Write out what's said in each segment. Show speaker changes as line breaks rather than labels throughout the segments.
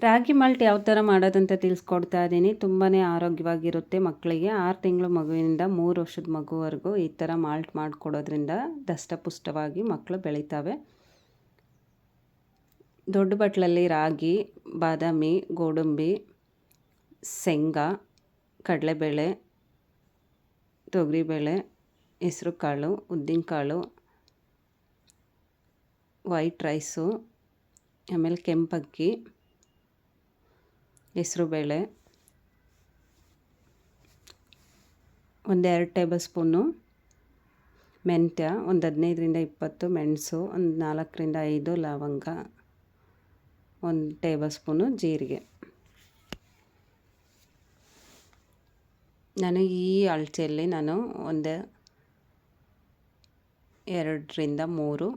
ರಾಗಿ malt ಯಾವ ಥರ ಮಾಡೋದಂತ ತಿಳಿಸ್ಕೊಡ್ತಾ ಇದ್ದೀನಿ. ತುಂಬಾ ಆರೋಗ್ಯವಾಗಿರುತ್ತೆ ಮಕ್ಕಳಿಗೆ. ಆರು ತಿಂಗಳು ಮಗುವಿನಿಂದ ಮೂರು ವರ್ಷದ ಮಗುವರೆಗೂ ಈ ಥರ ಮಾಲ್ಟ್ ಮಾಡಿಕೊಡೋದ್ರಿಂದ ದಷ್ಟಪುಷ್ಟವಾಗಿ ಮಕ್ಕಳು ಬೆಳೀತಾವೆ. ದೊಡ್ಡ ಬಟ್ಲಲ್ಲಿ ರಾಗಿ, ಬಾದಾಮಿ, ಗೋಡಂಬಿ, ಶೇಂಗಾ, ಕಡಲೆಬೇಳೆ, ತೊಗರಿಬೇಳೆ, ಹೆಸರುಕಾಳು, ಉದ್ದಿನಕಾಳು, ವೈಟ್ ರೈಸು, ಆಮೇಲೆ ಕೆಂಪಕ್ಕಿ ಹೆಸ್ರುಬೇಳೆ ಒಂದೆರಡು ಟೇಬಲ್ ಸ್ಪೂನು ಮೆಂತ್ಯ, ಒಂದು ಹದಿನೈದರಿಂದ ಇಪ್ಪತ್ತು ಮೆಣಸು, ಒಂದು ನಾಲ್ಕರಿಂದ ಐದು ಲವಂಗ, ಒಂದು ಟೇಬಲ್ ಸ್ಪೂನು ಜೀರಿಗೆ. ನಾನು ಈ ಅಳತೆಯಲ್ಲಿ ನಾನು ಒಂದು ಎರಡರಿಂದ ಮೂರು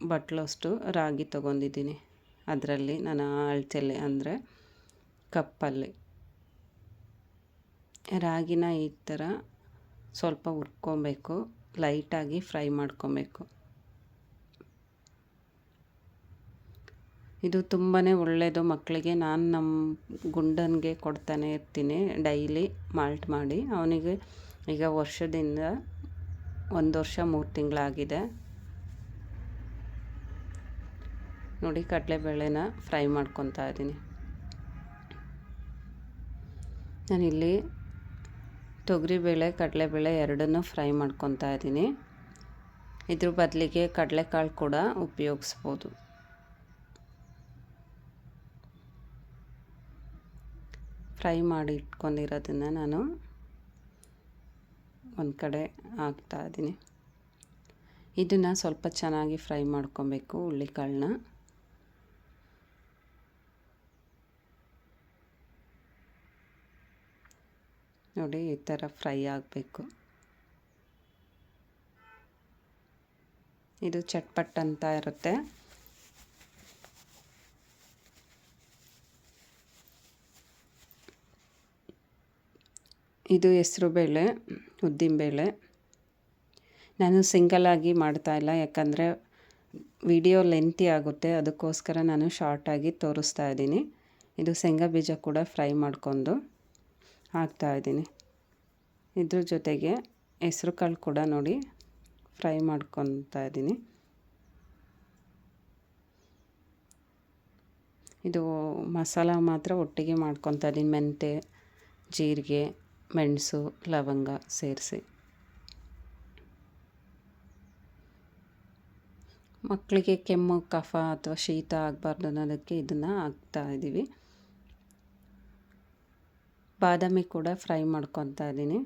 ಬಟ್ಲಷ್ಟು ರಾಗಿ ತೊಗೊಂಡಿದ್ದೀನಿ. ಅದರಲ್ಲಿ ನಾನು ಆ ಅಳತೆಯಲ್ಲಿ ಅಂದರೆ ಕಪ್ಪಲ್ಲಿ. ರಾಗಿನ ಈ ಥರ ಸ್ವಲ್ಪ ಹುರ್ಕೊಬೇಕು. ಲೈಟಾಗಿ ಫ್ರೈ ಮಾಡ್ಕೊಬೇಕು. ಇದು ತುಂಬಾ ಒಳ್ಳೆಯದು ಮಕ್ಕಳಿಗೆ. ನಾನು ನಮ್ಮ ಗುಂಡನಿಗೆ ಕೊಡ್ತಾನೆ ಇರ್ತೀನಿ ಡೈಲಿ ಮಾಲ್ಟ್ ಮಾಡಿ. ಅವನಿಗೆ ಈಗ ವರ್ಷದಿಂದ ಒಂದು ವರ್ಷ ಮೂರು ತಿಂಗಳಾಗಿದೆ. ನೋಡಿ ಕಡಲೆಬೇಳೆನ ಫ್ರೈ ಮಾಡ್ಕೊತಾ ಇದ್ದೀನಿ. ನಾನಿಲ್ಲಿ ತೊಗರಿಬೇಳೆ, ಕಡಲೆಬೇಳೆ ಎರಡನ್ನೂ ಫ್ರೈ ಮಾಡ್ಕೊತಾ ಇದ್ದೀನಿ. ಇದ್ರ ಬದಲಿಗೆ ಕಡಲೆಕಾಳು ಕೂಡ ಉಪಯೋಗಿಸ್ಬೋದು. ಫ್ರೈ ಮಾಡಿ ಇಟ್ಕೊಂಡಿರೋದನ್ನು ನಾನು ಒಂದು ಕಡೆ ಹಾಕ್ತಾ ಇದ್ದೀನಿ. ಇದನ್ನು ಸ್ವಲ್ಪ ಚೆನ್ನಾಗಿ ಫ್ರೈ ಮಾಡ್ಕೊಬೇಕು ಹುಳ್ಳಿಕಾಳನ್ನ ನೋಡಿ ಈ ಥರ ಫ್ರೈ ಆಗಬೇಕು. ಇದು ಚಟ್ಪಟ್ ಅಂತ ಇರುತ್ತೆ. ಇದು ಹೆಸರು ಬೇಳೆ ಉದ್ದಿನಬೇಳೆ ನಾನು ಸಿಂಗಲಾಗಿ ಮಾಡ್ತಾಯಿಲ್ಲ ಯಾಕಂದರೆ ವಿಡಿಯೋ ಲೆಂತಿ ಆಗುತ್ತೆ, ಅದಕ್ಕೋಸ್ಕರ ನಾನು ಶಾರ್ಟಾಗಿ ತೋರಿಸ್ತಾ ಇದ್ದೀನಿ. ಇದು ಶೇಂಗಾ ಬೀಜ ಕೂಡ ಫ್ರೈ ಮಾಡ್ಕೊಂಡು. ಹಾಕ್ತಾಯಿದ್ದೀನಿ ಇದ್ರ ಜೊತೆಗೆ ಹೆಸ್ರು ಕಾಳು ಕೂಡ ನೋಡಿ ಫ್ರೈ ಮಾಡ್ಕೊತಾ ಇದ್ದೀನಿ. ಇದು ಮಸಾಲ ಮಾತ್ರ ಒಟ್ಟಿಗೆ ಮಾಡ್ಕೊತಾ ಇದ್ದೀನಿ. ಮೆಂತೆ, ಜೀರಿಗೆ, ಮೆಣಸು, ಲವಂಗ ಸೇರಿಸಿ. ಮಕ್ಕಳಿಗೆ ಕೆಮ್ಮು, ಕಫ ಅಥವಾ ಶೀತ ಆಗಬಾರ್ದು ಅನ್ನೋದಕ್ಕೆ ಇದನ್ನು ಹಾಕ್ತಾ ಇದ್ದೀವಿ. ಬಾದಾಮಿ ಕೂಡ ಫ್ರೈ ಮಾಡ್ಕೊತಾ ಇದ್ದೀನಿ.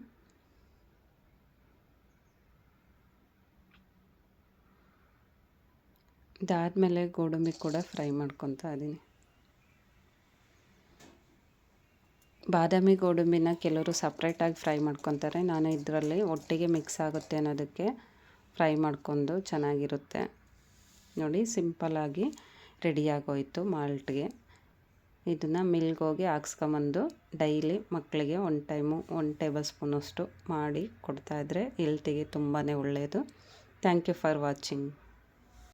ಇದಾದಮೇಲೆ ಗೋಡಂಬಿ ಕೂಡ ಫ್ರೈ ಮಾಡ್ಕೊತಾ ಇದ್ದೀನಿ. ಬಾದಾಮಿ ಗೋಡಂಬಿನ ಕೆಲವರು ಸಪ್ರೇಟಾಗಿ ಫ್ರೈ ಮಾಡ್ಕೊತಾರೆ. ನಾನು ಇದರಲ್ಲಿ ಒಟ್ಟಿಗೆ ಮಿಕ್ಸ್ ಆಗುತ್ತೆ ಅನ್ನೋದಕ್ಕೆ ಫ್ರೈ ಮಾಡ್ಕೊಂಡು ಚೆನ್ನಾಗಿರುತ್ತೆ. ನೋಡಿ ಸಿಂಪಲ್ಲಾಗಿ ರೆಡಿಯಾಗೋಯಿತು ಮಾಲ್ಟ್ಗೆ. ಇದನ್ನು ಮಿಲ್ಗೆ ಹೋಗಿ ಹಾಕ್ಸ್ಕೊಂಬಂದು ಡೈಲಿ ಮಕ್ಕಳಿಗೆ ಒನ್ ಟೈಮು, ಒನ್ ಟೇಬಲ್ ಸ್ಪೂನಷ್ಟು ಮಾಡಿ ಕೊಡ್ತಾಯಿದ್ರೆ ಹೆಲ್ತಿಗೆ ತುಂಬಾ ಒಳ್ಳೆಯದು ಥ್ಯಾಂಕ್ ಯು ಫಾರ್ ವಾಚಿಂಗ್